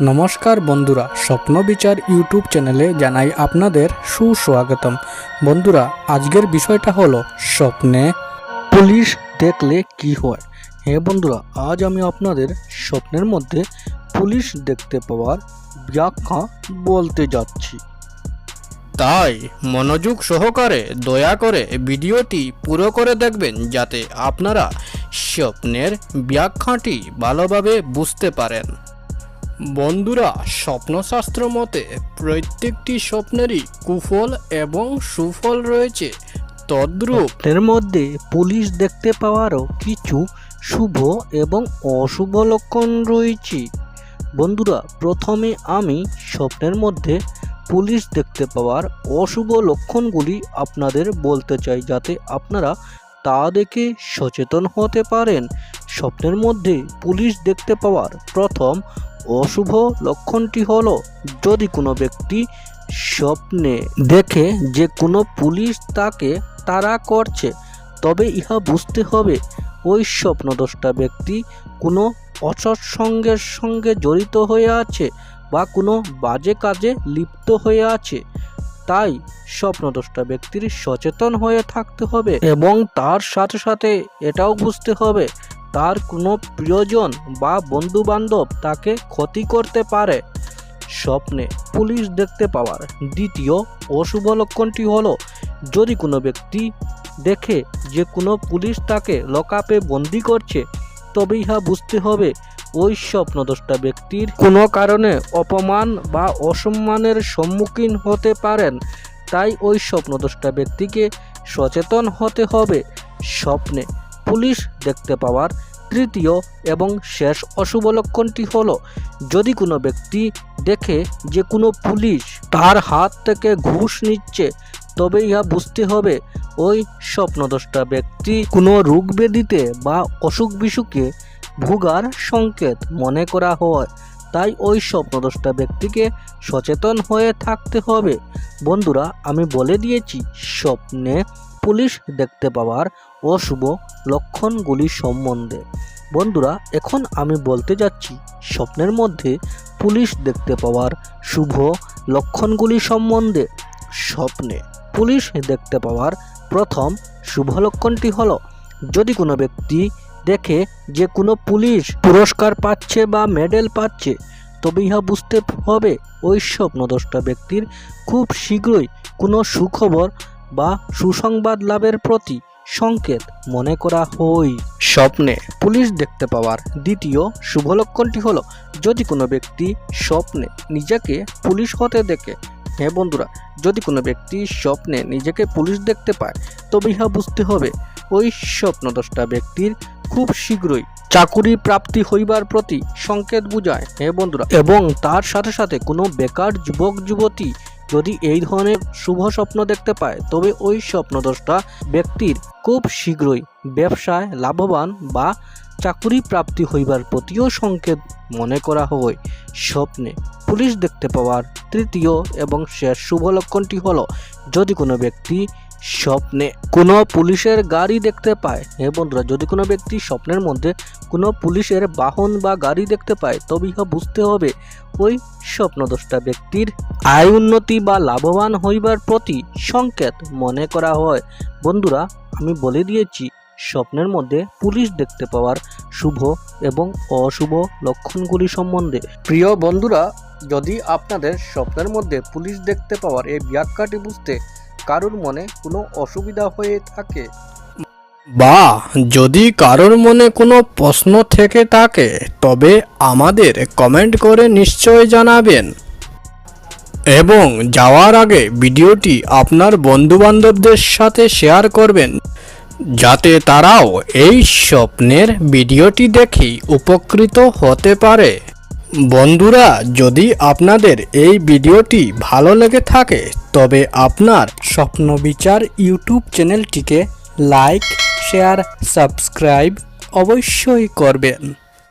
নমস্কার বন্ধুরা, স্বপ্ন বিচার ইউটিউব চ্যানেলে জানাই আপনাদের সুস্বাগতম। বন্ধুরা, আজকের বিষয়টা হলো স্বপ্নে পুলিশ দেখলে কি হয়? হ্যাঁ বন্ধুরা, আজ আমি আপনাদের স্বপ্নের মধ্যে পুলিশ দেখতে পাওয়ার ব্যাখ্যা বলতে যাচ্ছি। তাই মনোযোগ সহকারে দয়া করে ভিডিওটি পুরো করে দেখবেন, যাতে আপনারা স্বপ্নের ব্যাখ্যাটি ভালোভাবে বুঝতে পারেন। বন্ধুরা, স্বপ্নশাস্ত্র মতে প্রত্যেকটি স্বপ্নেরই কুফল এবং সুফল রয়েছে। তদ্রূপ এর মধ্যে পুলিশ দেখতে পাওয়ারও কিছু শুভ এবং অশুভ লক্ষণ রয়েছে। বন্ধুরা, প্রথমে আমি স্বপ্নের মধ্যে পুলিশ দেখতে পাওয়ার অশুভ লক্ষণগুলি আপনাদের বলতে চাই যাতে আপনারা তা দেখে সচেতন হতে পারেন। স্বপ্নের মধ্যে পুলিশ দেখতে পাওয়ার প্রথম অশুভ লক্ষণটি হলো, যদি কোনো ব্যক্তি স্বপ্নে দেখে যে কোনো পুলিশ তাকে তাড়া করছে, তবে ইহা বুঝতে হবে ওই স্বপ্নদোষটা ব্যক্তি কোনো অসৎ সঙ্গের সঙ্গে জড়িত হয়ে আছে বা কোনো বাজে কাজে লিপ্ত হয়ে আছে। তাই স্বপ্নদোষটা ব্যক্তির সচেতন হয়ে থাকতে হবে এবং তার সাথে সাথে এটাও বুঝতে হবে তার কোনো প্রিয়জন বা বন্ধু বান্ধব তাকে ক্ষতি করতে পারে। স্বপ্নে পুলিশ দেখতে পাওয়ার দ্বিতীয় অশুভ লক্ষণটি হলো, যদি কোনো ব্যক্তি দেখে যে কোনো পুলিশ তাকে লকআপে বন্দি করছে তবে ইহা বুঝতে হবে ওই স্বপ্নদোষটা ব্যক্তির কোনো কারণে অপমান বা অসম্মানের সম্মুখীন হতে পারেন। তাই ওই স্বপ্নদোষটা ব্যক্তিকে সচেতন হতে হবে। স্বপ্নে পুলিশ দেখতে পাওয়ার তৃতীয় এবং শেষ অশুভ লক্ষণটি হলো, যদি কোনো ব্যক্তি দেখে যে কোনো পুলিশ তার হাত থেকে ঘুষ নিচ্ছে তবে ইহা বুঝতে হবে ওই স্বপ্নদোষটা ব্যক্তি কোনো রোগ বা অসুখ বিসুখে ভোগার সংকেত মনে করা হয়। তাই ওই স্বপ্নদোষটা ব্যক্তিকে সচেতন হয়ে থাকতে হবে। বন্ধুরা, আমি বলে দিয়েছি, স্বপ্নে পুলিশ দেখতে পাওয়ার অশুভ লক্ষণগুলি সম্বন্ধে। বন্ধুরা, এখন আমি বলতে যাচ্ছি, স্বপ্নের মধ্যে পুলিশ দেখতে পাওয়ার শুভ লক্ষণগুলি সম্বন্ধে। স্বপ্নে পুলিশ দেখতে পাওয়ার প্রথম শুভ লক্ষণটি হলো, যদি কোনো ব্যক্তি দেখে যে কোনো পুলিশ পুরস্কার পাচ্ছে বা মেডেল পাচ্ছে তবে ইহা বুঝতে হবে ওই স্বপ্নদোষটা ব্যক্তির খুব শীঘ্রই কোনো সুখবর বা সুসংবাদ লাভের প্রতি সংকেত মনে করা হয় স্বপ্নে পুলিশ দেখতে পাওয়ার দ্বিতীয় শুভ লক্ষণটি হলো যদি কোনো ব্যক্তি স্বপ্নে নিজেকে পুলিশ হতে দেখে হ্যাঁ বন্ধুরা যদি কোনো ব্যক্তি স্বপ্নে নিজেকে পুলিশ দেখতে পায় তবে ইহা বুঝতে হবে ওই স্বপ্নদোষটা ব্যক্তির খুব শীঘ্রই চাকুরি প্রাপ্তি হইবার প্রতি সংকেত বুঝায়। হ্যাঁ বন্ধুরা, এবং তার সাথে সাথে কোনো বেকার যুবক, যুবতী যদি এই ধরনের শুভ স্বপ্ন দেখতে পায়, তবে ওই স্বপ্নদোষটা ব্যক্তির খুব শীঘ্রই ব্যবসায় লাভবান বা চাকুরি প্রাপ্তি হইবার প্রতিও সংকেত মনে করা হয়। স্বপ্নে পুলিশ দেখতে পাওয়ার তৃতীয় এবং শেষ শুভ লক্ষণটি হলো, যদি কোনো ব্যক্তি স্বপ্নে কোনো পুলিশের গাড়ি দেখতে পায় হ্যাঁ বন্ধুরা যদি কোনো ব্যক্তি স্বপ্নের মধ্যে কোনো পুলিশের বাহন বা গাড়ি দেখতে পায় তবে ইহা বুঝতে হবে ওই স্বপ্নদোষটা ব্যক্তির আয় উন্নতি বা লাভবান হইবার প্রতি সংকেত মনে করা হয়। বন্ধুরা, আমি বলে দিয়েছি, স্বপ্নের মধ্যে পুলিশ দেখতে পাওয়ার শুভ এবং অশুভ লক্ষণগুলি সম্বন্ধে। প্রিয় বন্ধুরা, যদি আপনাদের স্বপ্নের মধ্যে পুলিশ দেখতে পাওয়ার এই ব্যাখ্যাটি বুঝতে কারোর মনে কোনো অসুবিধা হয়ে থাকে? বা, যদি কারোর মনে কোনো প্রশ্ন থেকে থাকে, তবে আমাদের কমেন্ট করে নিশ্চয় জানাবেন। এবং যাওয়ার আগে ভিডিওটি আপনার বন্ধুবান্ধবদের সাথে শেয়ার করবেন, যাতে তারাও এই স্বপ্নের ভিডিওটি দেখেই উপকৃত হতে পারে। বন্ধুরা, যদি আপনাদের এই ভিডিওটি ভালো লেগে থাকে, তবে আপনার স্বপ্ন বিচার ইউটিউব চ্যানেলটিকে লাইক, শেয়ার, সাবস্ক্রাইব অবশ্যই করবেন।